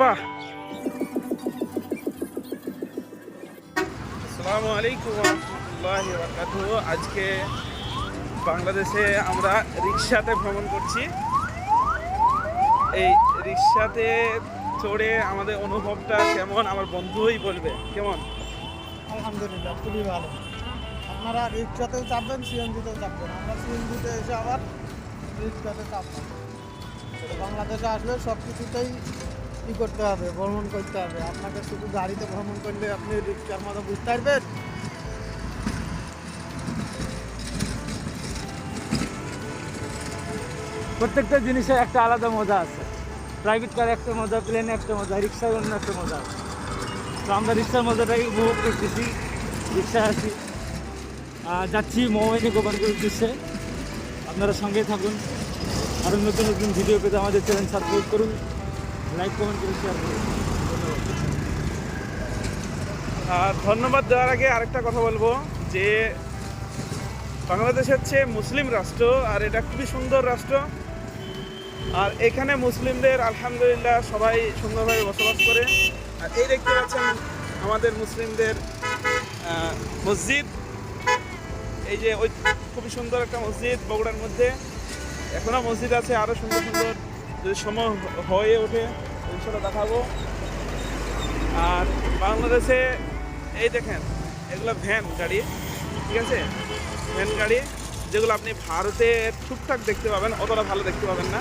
বাহ আসসালামু আলাইকুম রহমতুল্লাহি বারাকাতুহু আজকে বাংলাদেশে আমরা রিক্সাতে ভ্রমণ করছি। এই রিক্সাতে চড়ে আমাদের অনুভবটা কেমন? আমার বন্ধুই বলবে। কেমন? আলহামদুলিল্লাহ, খুবই ভালো। আপনারা রিক্সাতেও চাপবেন, সিএনজিতেও চাপবেন। আমরা সিএনজিতে এসে আবার রিক্সাতে চাপবেন বাংলাদেশে আসলে সব কিছুতেই ই করতে হবে, ভ্রমণ করতে হবে। আপনাকে শুধু গাড়িতে ভ্রমণ করলে আপনি রিক্সার মতো বুঝতে পারবেন। প্রত্যেকটা জিনিসের একটা আলাদা মজা আছে। প্রাইভেট কার একটা মজা প্লেনে একটা মজা, রিক্সার অন্য একটা মজা। আছে তো আমরা রিক্সার মজাটাকে উপভোগ করতেছি রিক্সায় আছি। যাচ্ছি মোবাইলে গোপালপুর উদ্দেশ্যে। আপনারা সঙ্গে থাকুন। আরও নতুন নতুন ভিডিও পেতে আমাদের চ্যানেল সাবস্ক্রাইব করুন। লাইক কমেন্ট করে শেয়ার করুন ধন্যবাদ দেওয়ার আগে আরেকটা কথা বলব, যে বাংলাদেশ হচ্ছে মুসলিম রাষ্ট্র, আর এটা খুবই সুন্দর রাষ্ট্র। আর এখানে মুসলিমদের, আলহামদুলিল্লাহ, সবাই সুন্দরভাবে বসবাস করে। আর এই দেখতে পাচ্ছেন আমাদের মুসলিমদের মসজিদ। এই যে ওই খুবই সুন্দর একটা মসজিদ বগুড়ার মধ্যে। এখনও মসজিদ আছে আরও সুন্দর সুন্দর। যদি সময় হয়ে ওঠে সেটা দেখাবো। আর বাংলাদেশে এই দেখেন এগুলো ভ্যান গাড়ি ঠিক আছে? ভ্যান গাড়ি যেগুলো আপনি ভারতে টুকটাক দেখতে পাবেন অতটা ভালো দেখতে পাবেন না।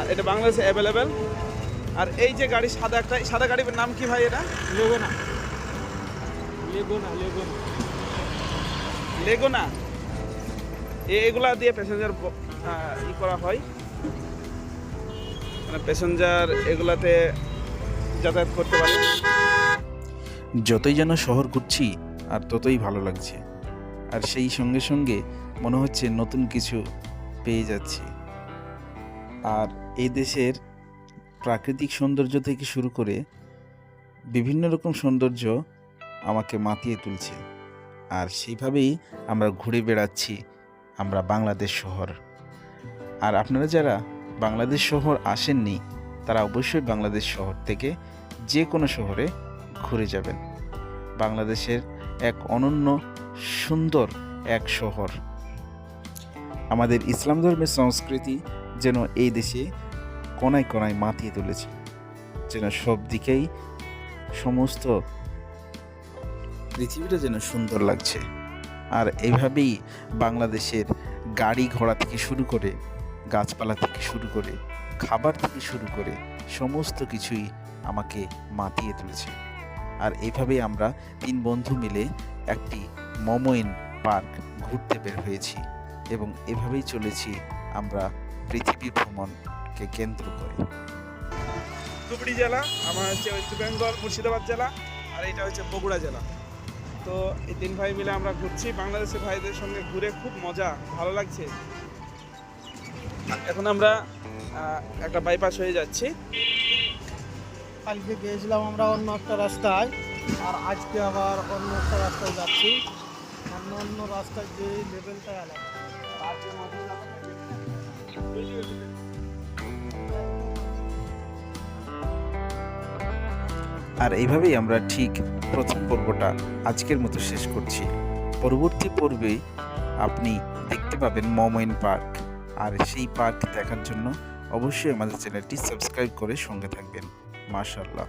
আর এটা বাংলাদেশে অ্যাভেলেবেল আর এই যে গাড়ি সাদা একটা সাদা গাড়ির নাম কি ভাই এটা? লেগো না লেগো না লেগো লেগোনা। এ- এগুলা দিয়ে প্যাসেঞ্জার ই করা হয়। মানে প্যাসেঞ্জার এগুলাতে যাতায়াত করতে পারে। যতই যেন শহর ঘুরছি, আর ততই ভালো লাগছে। আর সেই সঙ্গে সঙ্গে মনে হচ্ছে নতুন কিছু পেয়ে যাচ্ছি। আর এই দেশের প্রাকৃতিক সৌন্দর্য থেকে শুরু করে বিভিন্ন রকম সৌন্দর্য আমাকে মাতিয়ে তুলছে। আর সেইভাবেই আমরা ঘুরে বেড়াচ্ছি, আমরা বাংলাদেশ শহর। আর আপনারা যারা বাংলাদেশ শহর আসেননি, তারা অবশ্যই বাংলাদেশ শহর থেকে যে কোনো শহরে ঘুরে যাবেন। বাংলাদেশের এক অনন্য সুন্দর এক শহর। আমাদের ইসলাম ধর্মের সংস্কৃতি যেন এই দেশে কোনায় কোনায় মাতিয়ে তুলেছে, যেন সব দিকেই সমস্ত পৃথিবীটা যেন সুন্দর লাগছে। আর এভাবেই বাংলাদেশের গাড়ি ঘোড়া থেকে শুরু করে গাছপালা থেকে শুরু করে, খাবার থেকে শুরু করে সমস্ত কিছুই আমাকে মাতিয়ে তুলেছে। আর এভাবেই আমরা তিন বন্ধু মিলে একটি মমইন পার্ক ঘুরতে বের হয়েছি এবং এভাবেই চলেছি আমরা পৃথিবী ভ্রমণকে কেন্দ্র করে। ধুবড়ি জেলা, আমার হচ্ছে ওয়েস্ট বেঙ্গল মুর্শিদাবাদ জেলা, আর এটা হচ্ছে বগুড়া জেলা। তো এই তিন ভাই মিলে আমরা ঘুরছি। বাংলাদেশের ভাইদের সঙ্গে ঘুরে খুব মজা, ভালো লাগছে। এখন আমরা একটা বাইপাস হয়ে যাচ্ছি। কালকে গিয়েছিলাম আমরা অন্য একটা রাস্তায় আর আজকে আবার অন্য একটা রাস্তায় যাচ্ছি। অন্য অন্য রাস্তায় যে লেভেলটা আলাদা আর আর এইভাবেই আমরা ঠিক প্রথম পর্বটা আজকের মতো শেষ করছি। পরবর্তী পর্বে আপনি দেখতে পাবেন মমইন পার্ক। আর সেই পার্ক দেখার জন্য অবশ্যই আমাদের চ্যানেলটি সাবস্ক্রাইব করে সঙ্গে থাকবেন। মাশাল্লাহ